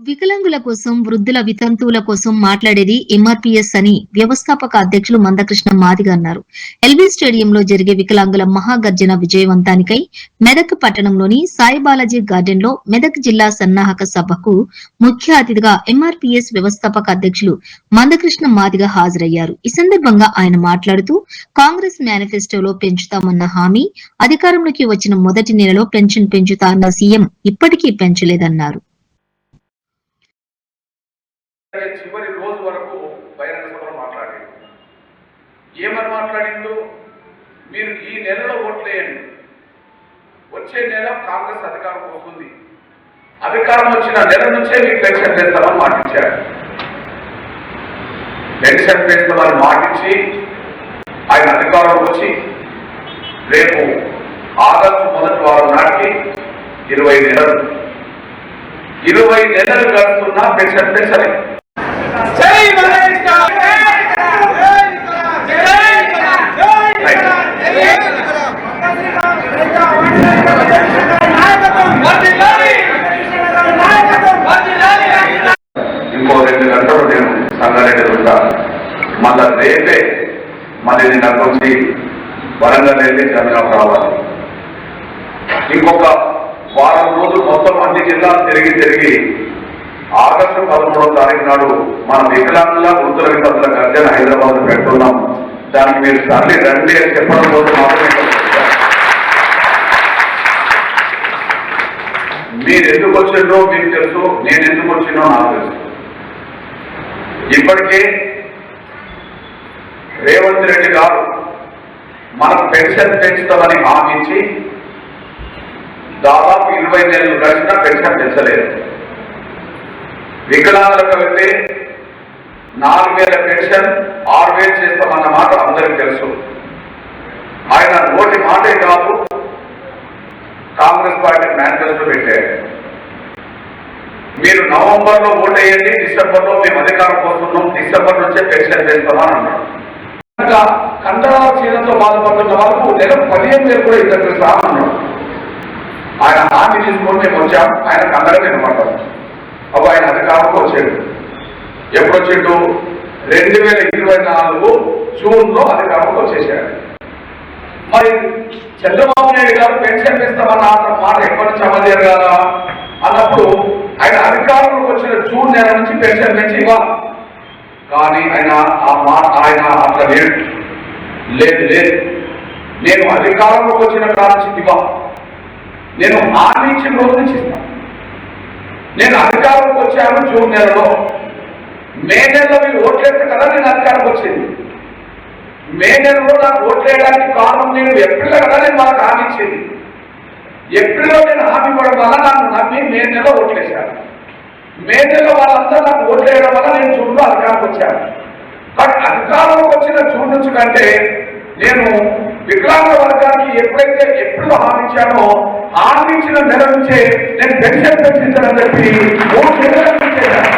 వికలాంగుల కోసం వృద్ధుల వితంతువుల కోసం మాట్లాడేది ఎంఆర్పిఎస్ అని వ్యవస్థాపక అధ్యక్షులు మందకృష్ణ మాదిగ అన్నారు. ఎల్బీ స్టేడియంలో జరిగే వికలాంగుల మహాగర్జన విజయవంతానికై మెదక్ పట్టణంలోని సాయిబాలాజీ గార్డెన్లో మెదక్ జిల్లా సన్నాహక సభకు ముఖ్య అతిథిగా ఎంఆర్పిఎస్ వ్యవస్థాపక అధ్యక్షులు మందకృష్ణ మాదిగ హాజరయ్యారు. ఈ సందర్భంగా ఆయన మాట్లాడుతూ కాంగ్రెస్ మేనిఫెస్టోలో పెంచుతామన్న హామీ అధికారంలోకి వచ్చిన మొదటి నెలలో పెన్షన్ పెంచుతా అన్న సీఎం ఇప్పటికీ పెంచలేదన్నారు. వరకు బహిరంగ సభలో మాట్లాడిండు. ఏమని మాట్లాడిండు మీరు ఈ నెలలో ఓట్లేయండి వచ్చే నెల కాంగ్రెస్ అధికారం పోతుంది అధికారం వచ్చిన నెల నుంచే మీకు పెన్షన్ చేస్తామని మాటించారు పెన్షన్ పెంచుతామని మాటించి ఆయన అధికారం వచ్చి రేపు ఆగస్టు మొదటి వారం నాటికి ఇరవై నెలలు. ఇరవై నెలలు గడుస్తున్నా పెన్షన్ పెంచలేదు రేపే మళ్ళీ నేను అక్కడి వరంగల్ వెళ్ళి జమీనాకు రావాలి. ఇంకొక వారం రోజులు మొత్తం అన్ని జిల్లాలు తిరిగి తిరిగి ఆగస్టు పదమూడవ తారీఖు నాడు మన వికలాంగుల వృద్ధుల విపత్తుల గర్జన హైదరాబాద్ పెడుతున్నాం. దానికి మీరు తరలి రండి అని చెప్పడం కోసం మాత్రమే మీరు ఎందుకు వచ్చిండో మీకు తెలుసు నేను ఎందుకు వచ్చినో నాకు తెలుసు. ఇప్పటికే రేవంత్ రెడ్డి గారు మనకు పెన్షన్ పెంచుతామని హామీ ఇచ్చి దాదాపు ఇరవై నెలలు గడిచిన పెన్షన్ పెంచలేదు. వికలాంగులకు వెళ్తే నాలుగు వేల పెన్షన్ ఆరు వేలు చేస్తామన్న మాట అందరికీ తెలుసు. ఆయన నోటి మాటే కాదు కాంగ్రెస్ పార్టీ మేనిఫెస్టో పెట్టారు. మీరు నవంబర్లో ఓటేయండి డిసెంబర్లో మేము అధికారం పోతున్నాం డిసెంబర్ నుంచే పెన్షన్ చేస్తామని అన్నారు. కండరాల క్షీణంతో బాధపడుతున్న వాళ్ళకు నెల పదిహేను వేలు కూడా ఇద్దరు అన్నాడు ఆయన హామీ తీసుకొని మేము వచ్చాం ఆయన కండరం వినపడ్డాం అప్పుడు ఆయన అధికారంలో వచ్చాడు. ఎప్పుడు వచ్చిండు? రెండు వేల ఇరవై నాలుగు జూన్లో వచ్చేసాడు. మరి చంద్రబాబు నాయుడు గారు పెన్షన్ ఇస్తామన్న అతని మాట ఎప్పటి నుంచి అమలు జరగాల? అన్నప్పుడు ఆయన అధికారంలోకి వచ్చిన జూన్ నెల నుంచి పెన్షన్ పెంచి ఇవ్వాలి? కానీ ఆయన ఆ మాట ఆయన అట్లా లేడు లేదు లేదు. నేను అధికారంలోకి వచ్చిన కాడ ఇవ్వ. నేను హామీ ఇచ్చిన రోజు నుంచి ఇస్తాను నేను అధికారంలోకి వచ్చాను జూన్ నెలలో. మే నెలలో మీరు ఓట్లేస్తే కదా నేను అధికారంకి వచ్చింది. మే నెలలో నాకు ఓట్లేయడానికి కారణం నేను ఎప్రిల్లో కదా నేను వాళ్ళకి హామీ ఇచ్చింది. ఎప్రిల్లో నేను హామీ ఇవ్వడం వల్ల నన్ను నమ్మి మే నెలలో ఓట్లేశాను మేజర్లో వాళ్ళంతా నాకు ఓట్లేయడం వల్ల నేను చూడు అధికారంకి వచ్చాను. బట్ అధికారంలోకి వచ్చిన చూడొచ్చు నుంచి కంటే నేను వికలాంగ వర్గానికి ఎప్పుడైతే ఎప్పుడు హామించానో హామించిన నెల నుంచే నేను పెన్షన్ పెంచానని చెప్పి మూడు నెలల నుంచి చేశాను.